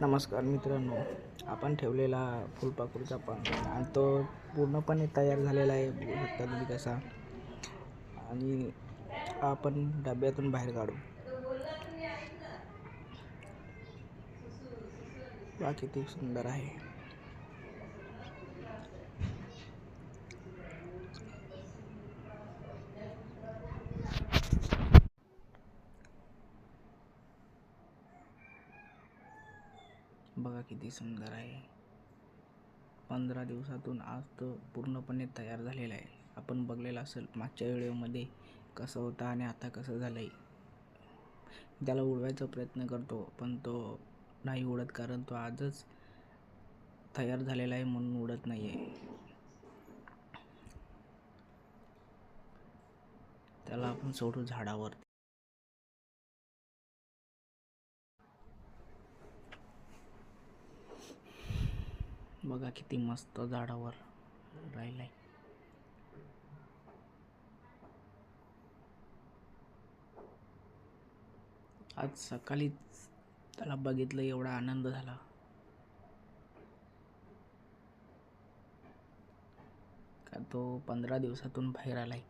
नमस्कार मित्रांनो आपण ठेवलेला फुलपाखरूचा पण आणि तो पूर्णपणे तयार झालेला आहे शकता तुम्ही कसा. आणि आपण डब्यातून बाहेर काढू. बाकी किती सुंदर आहे. बघा किती सुंदर आहे. पंधरा दिवसातून आज तो पूर्णपणे तयार झालेला आहे. आपण बघलेलं असेल मागच्या व्हिडिओमध्ये कसं होतं आणि आता कसं झालं आहे त्याला उडवायचा प्रयत्न करतो पण तो नाही उडत कारण तो आजच तयार झालेला आहे म्हणून उडत नाही आहे त्याला आपण सोडू झाडावर. बघा किती मस्त झाडावर राहिलाय. आज सकाळीच त्याला बघितलं एवढा आनंद झाला. का तो पंधरा दिवसातून बाहेर आलाय.